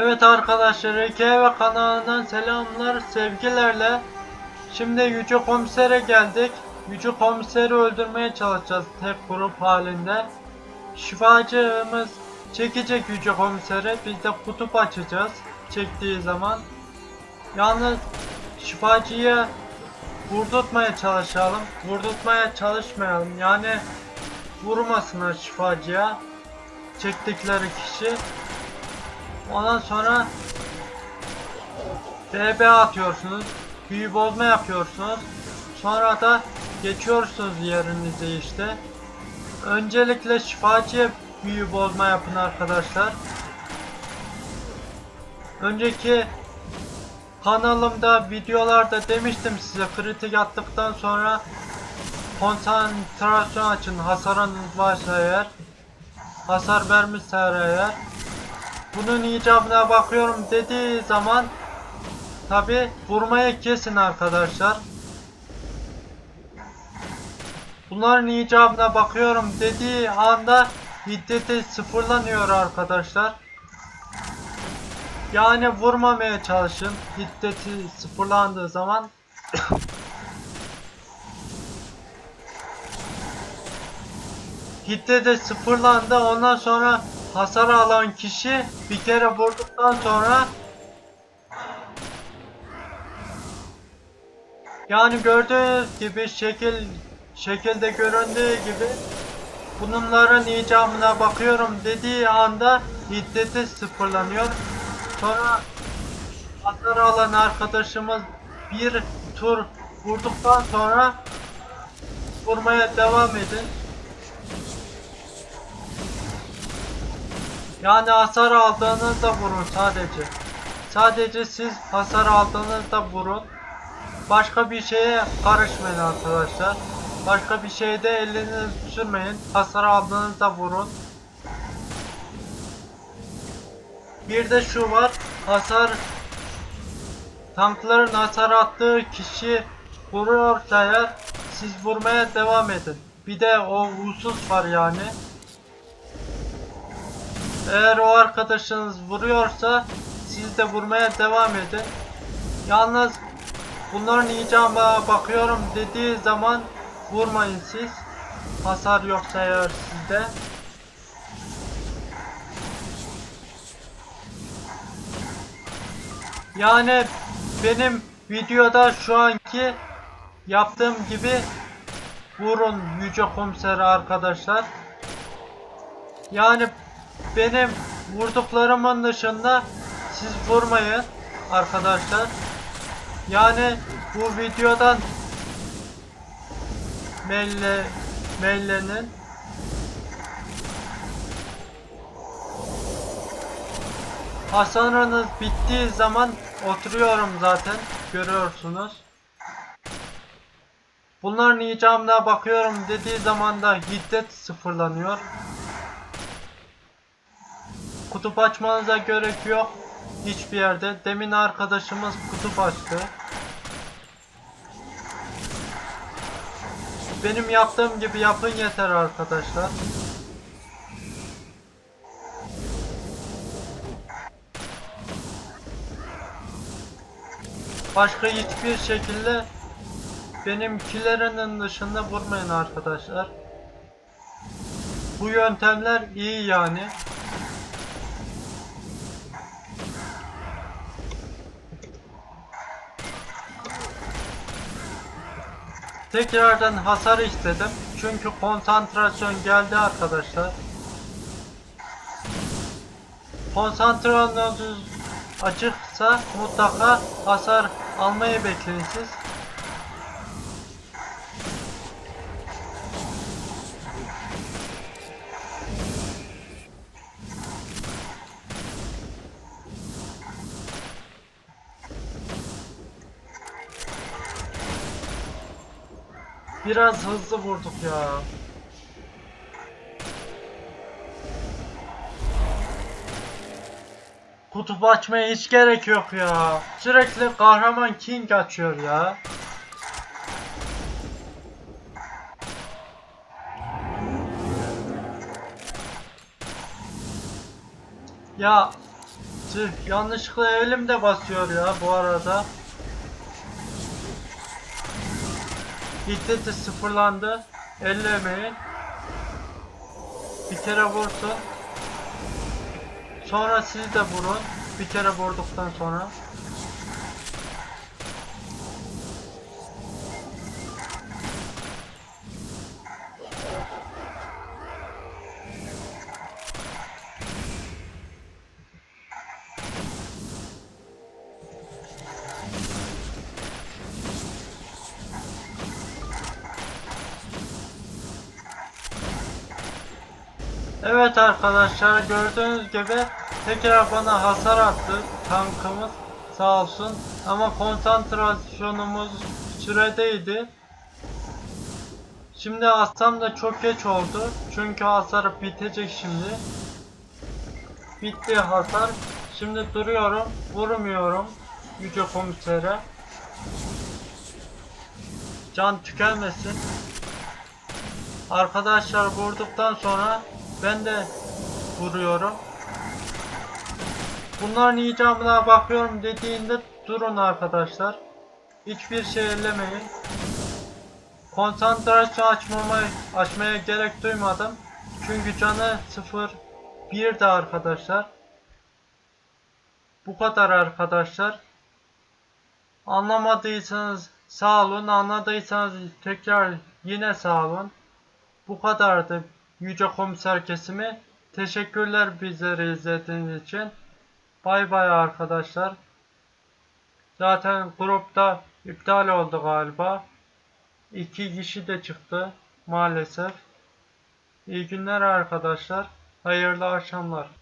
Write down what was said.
Evet arkadaşlar ve kanalından selamlar sevgilerle. Şimdi Yüce Komiser'e geldik. Yüce Komiser'i öldürmeye çalışacağız tek grup halinde. Şifacımız çekecek Yüce Komiser'i. Biz de kutup açacağız çektiği zaman. Yalnız şifacıyı vurdurtmaya çalışalım. Vurdurtmaya çalışmayalım. Yani vurmasınlar şifacıya çektikleri kişi Ondan sonra DB atıyorsunuz. Büyü bozma yapıyorsunuz. Sonra da geçiyorsunuz yerinize işte. Öncelikle şifacıya büyü bozma yapın arkadaşlar. Önceki kanalımda videolarda demiştim size kritik attıktan sonra konsantrasyon açın hasarınız varsa eğer hasar vermişse eğer bunun icabına bakıyorum dediği zaman tabi vurmaya kesin arkadaşlar. Bunların icabına bakıyorum dediği anda hiddeti sıfırlanıyor arkadaşlar. Yani vurmamaya çalışın. Hiddeti sıfırlandığı zaman hiddeti sıfırlandı. Ondan sonra hasar alan kişi bir kere vurduktan sonra yani gördüğünüz gibi şekil şekilde göründüğü gibi bunların icabına bakıyorum dediği anda hiddeti sıfırlanıyor. Sonra hasar alan arkadaşımız bir tur vurduktan sonra vurmaya devam edin. Yani hasar aldığınızda vurun sadece. Sadece siz hasar aldığınızda vurun. Başka bir şeye karışmayın arkadaşlar. Başka bir şeyde elinizi sürmeyin. Hasar aldığınızda vurun. Bir de şu var. Hasar tankların hasar attığı kişi vuruyorsa eğer siz vurmaya devam edin. Bir de o husus var yani. Eğer o arkadaşınız vuruyorsa siz de vurmaya devam edin. Yalnız bunların icabına bakıyorum dediği zaman vurmayın siz. Hasar yoksa eğer sizde. Yani benim videoda şu anki yaptığım gibi vurun Yüce Komiseri arkadaşlar. Yani benim vurduklarımın dışında siz vurmayın arkadaşlar. Yani bu videodan melle mellenin Hasarınız bittiği zaman oturuyorum zaten görüyorsunuz. Bunların icabına bakıyorum dediği zaman da hiddet sıfırlanıyor. Kutup açmanıza gerek yok. Hiçbir yerde. Demin arkadaşımız kutup açtı. Benim yaptığım gibi yapın yeter arkadaşlar. Başka hiçbir şekilde benimkilerinin dışında vurmayın arkadaşlar. Bu yöntemler iyi yani. Tekrardan hasar istedim. Çünkü konsantrasyon geldi arkadaşlar. Konsantrasyonunuz açıksa mutlaka hasar almayı bekleyin siz. Biraz hızlı vurduk ya. Kutup açmaya hiç gerek yok ya. Sürekli kahraman King açıyor ya. Ya Tüh, yanlışlıkla elim de basıyor ya bu arada. Hiddeti sıfırlandı. Ellemeyin. Bir kere vursun. Sonra siz de vurun. Bir kere vurduktan sonra. Evet arkadaşlar gördüğünüz gibi tekrar bana hasar attı tankımız sağ olsun ama konsantrasyonumuz süredeydi. Şimdi atsam da çok geç oldu çünkü hasar bitecek şimdi. Bitti hasar. Şimdi duruyorum vurmuyorum yüce komisere. Can tükenmesin. Arkadaşlar vurduktan sonra ben de vuruyorum. Bunların icabına bakıyorum dediğinde durun arkadaşlar. Hiçbir şey ellemeyin. Konsantrasyon açmama, açmaya gerek duymadım. Çünkü canı 0 1 de arkadaşlar. Bu kadar arkadaşlar. Anlamadıysanız sağ olun. Anladıysanız tekrar yine sağ olun. Bu kadardı Yüce Komiser kesimi. Teşekkürler bizleri izlediğiniz için. Bay bay arkadaşlar. Zaten grupta iptal oldu galiba. İki kişi de çıktı maalesef. İyi günler arkadaşlar. Hayırlı akşamlar.